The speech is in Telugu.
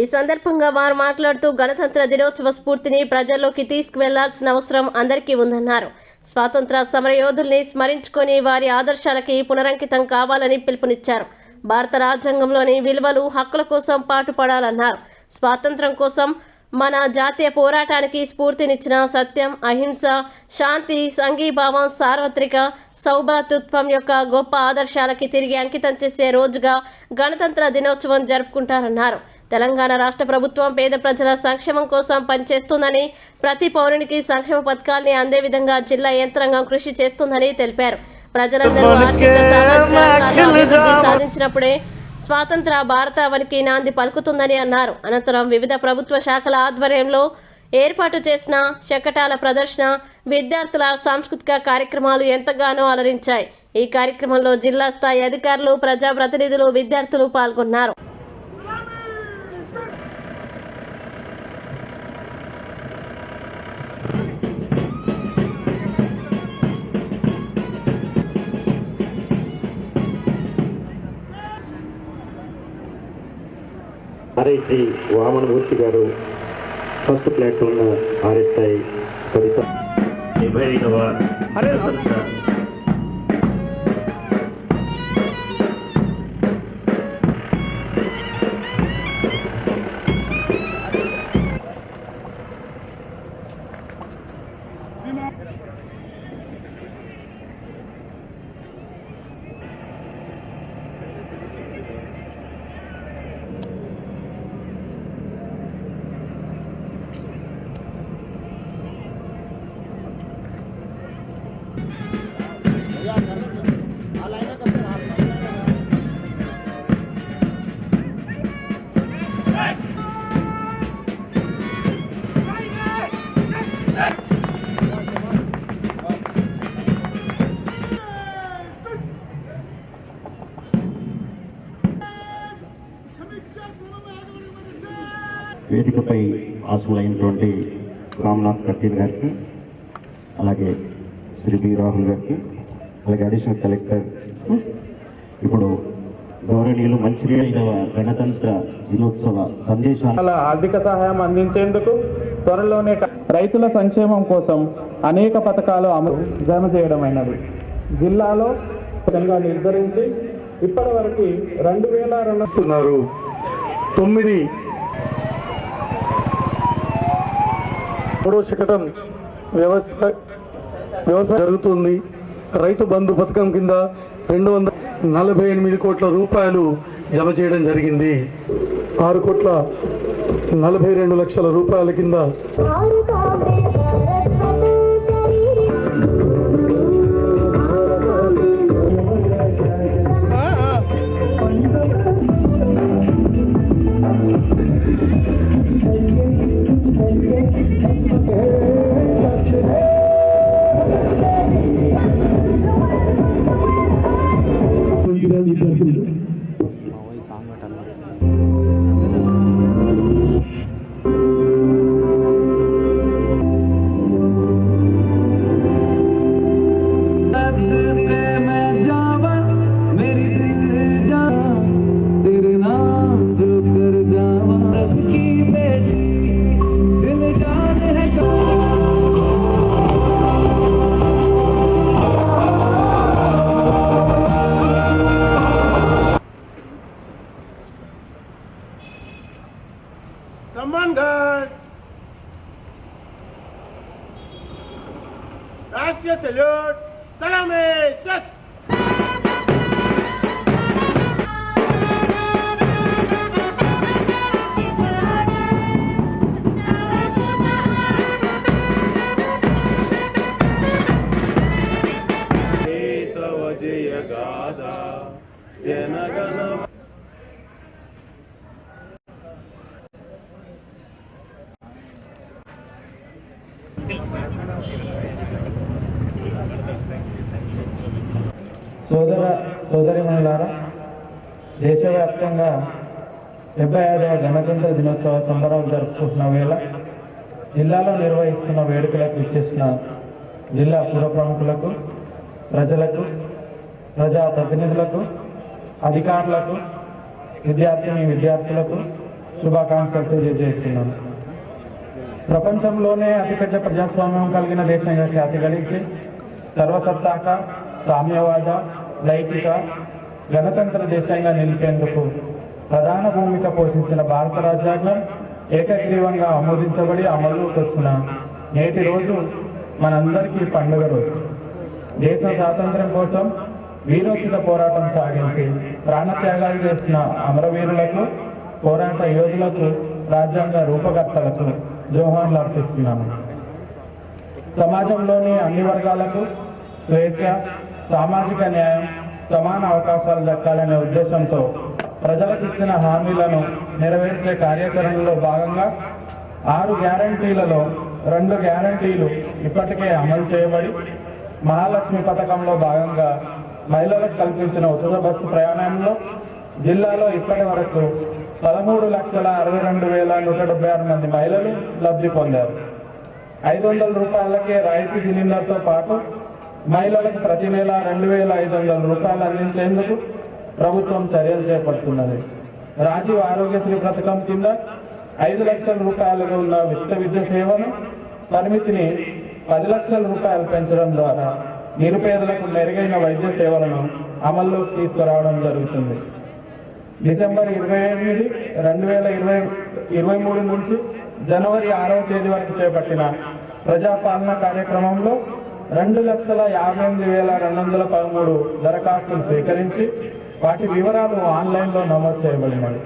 ఈ సందర్భంగా వారు మాట్లాడుతూ గణతంత్ర దినోత్సవ స్ఫూర్తిని ప్రజల్లోకి తీసుకువెళ్ళాల్సిన అవసరం అందరికీ ఉందన్నారు. స్వాతంత్ర సమరయోధుల్ని స్మరించుకొని వారి ఆదర్శాలకి పునరంకితం కావాలని పిలుపునిచ్చారు. భారత రాజ్యాంగంలోని విలువలు హక్కుల కోసం పాటుపడాలన్నారు. స్వాతంత్రం కోసం మన జాతీయ పోరాటానికి స్ఫూర్తినిచ్చిన సత్యం అహింస శాంతి సంఘీభావం సార్వత్రిక సౌభ్రాతృత్వం యొక్క గొప్ప ఆదర్శాలకి తిరిగి అంకితం చేసే రోజుగా గణతంత్ర దినోత్సవం జరుపుకుంటారన్నారు. తెలంగాణ రాష్ట్ర ప్రభుత్వం పేద ప్రజల సంక్షేమం కోసం పనిచేస్తుందని ప్రతి పౌరునికి సంక్షేమ పథకాల్ని అందే విధంగా జిల్లా యంత్రాంగం కృషి చేస్తుందని తెలిపారు. ప్రజలందరూ సాధించినప్పుడే స్వాతంత్ర భారతావనికి నాంది పలుకుతుందని అన్నారు. అనంతరం వివిధ ప్రభుత్వ శాఖల ఆధ్వర్యంలో ఏర్పాటు చేసిన శకటాల ప్రదర్శన విద్యార్థుల సాంస్కృతిక కార్యక్రమాలు ఎంతగానో అలరించాయి. ఈ కార్యక్రమంలో జిల్లా స్థాయి అధికారులు ప్రజాప్రతినిధులు విద్యార్థులు పాల్గొన్నారు. ఆర్ఐసి వామనమూర్తి గారు ఫస్ట్ ప్లాట్ఫామ్ ఆర్ఎస్ఐ సరిత. డెబ్బై ఐదవ స్వతంత్ర వేదికపై ఆసులైనటువంటి రామ్నాథ్ కర్తీర్ గారికి అలాగే శ్రీ బి రాహుల్ గారికి అలాగే అడిషనల్ కలెక్టర్ ఇప్పుడు గౌరవనీయులు మంచిర్యాల గణతంత్ర దినోత్సవ సందేశాలు ఆర్థిక సహాయం అందించేందుకు త్వరలోనే రైతుల సంక్షేమం కోసం అనేక పథకాలు అమలు జమ చేయడమైనది. జిల్లాలో నిర్ధారించి ఇప్పటి వరకు రెండు వేల రెండు తొమ్మిది మూడో శకటం వ్యవసాయ వ్యవసాయం జరుగుతుంది. రైతు బంధు పథకం కింద రెండు వందల నలభై ఎనిమిది కోట్ల రూపాయలు జమ చేయడం జరిగింది. ఆరు కోట్ల నలభై రెండు లక్షల రూపాయల కింద இருக்கிறார் வித்தியார்த்திகள் Thank you. Gracias, ಸೆಲ್ಯೂಟ್ ಸಲಾಮೆ ಶಸ್ Thank you. సోదర సోదరిమణులారా దేశవ్యాప్తంగా డెబ్బై ఐదవ గణతంత్ర దినోత్సవ సంబరాలు జరుపుకుంటున్న వేళ జిల్లాలో నిర్వహిస్తున్న వేడుకలకు ఇచ్చేసిన జిల్లా పుర ప్రముఖులకు ప్రజలకు ప్రజా ప్రతినిధులకు అధికారులకు విద్యార్థిని విద్యార్థులకు శుభాకాంక్షలు తెలియజేస్తున్నాను. ప్రపంచంలోనే అతిపెద్ద ప్రజాస్వామ్యం కలిగిన దేశంగా ఖ్యాతి గడించి సర్వసత్తాక సామ్యవాద లైంగిక గణతంత్ర దేశంగా నిలిపేందుకు ప్రధాన భూమిక పోషించిన భారత రాజ్యాంగం ఏకగ్రీవంగా ఆమోదించబడి అమలులోకి వచ్చిన నేటి రోజు మనందరికీ పండుగ రోజు. దేశ స్వాతంత్ర్యం కోసం వీరోచిత పోరాటం సాగించి ప్రాణత్యాగాలు చేసిన అమరవీరులకు పోరాట యోధులకు రాజ్యాంగ రూపకర్తలకు జోహాన్లు అర్పిస్తున్నాను సమాజంలోని అన్ని వర్గాలకు స్వేచ్ఛ సామాజిక న్యాయం సమాన అవకాశాలు దక్కాలనే ఉద్దేశంతో ప్రజలకు ఇచ్చిన హామీలను నెరవేర్చే కార్యాచరణలో భాగంగా ఆరు గ్యారంటీలలో రెండు గ్యారంటీలు ఇప్పటికే అమలు చేయబడి మహాలక్ష్మి పథకంలో భాగంగా మహిళలకు కల్పించిన ఉచిత బస్సు ప్రయాణంలో జిల్లాలో ఇప్పటి వరకు పదమూడు లక్షల అరవై రెండు వేల నూట డెబ్బై ఆరు మంది మహిళలు లబ్ధి పొందారు. ఐదు వందల రూపాయలకే రాయితీ సిలిండర్తో పాటు మహిళలకు ప్రతి నెల రెండు వేల ఐదు వందల రూపాయలు అందించేందుకు ప్రభుత్వం చర్యలు చేపడుతున్నది. రాజీవ్ ఆరోగ్యశ్రీ పథకం కింద ఐదు లక్షల రూపాయలుగా ఉన్న ఉచిత విద్య సేవను పరిమితిని పది లక్షల రూపాయలు పెంచడం ద్వారా నిరుపేదలకు మెరుగైన వైద్య సేవలను అమల్లోకి తీసుకురావడం జరుగుతుంది. డిసెంబర్ ఇరవై ఎనిమిది రెండు వేల ఇరవై ఇరవై మూడు నుంచి జనవరి ఆరవ తేదీ వరకు చేపట్టిన ప్రజాపాలన కార్యక్రమంలో రెండు లక్షల యాభై ఎనిమిది వేల రెండు వందల పదమూడు దరఖాస్తులు స్వీకరించి వాటి వివరాలు ఆన్లైన్లో నమోదు చేయబడినాయి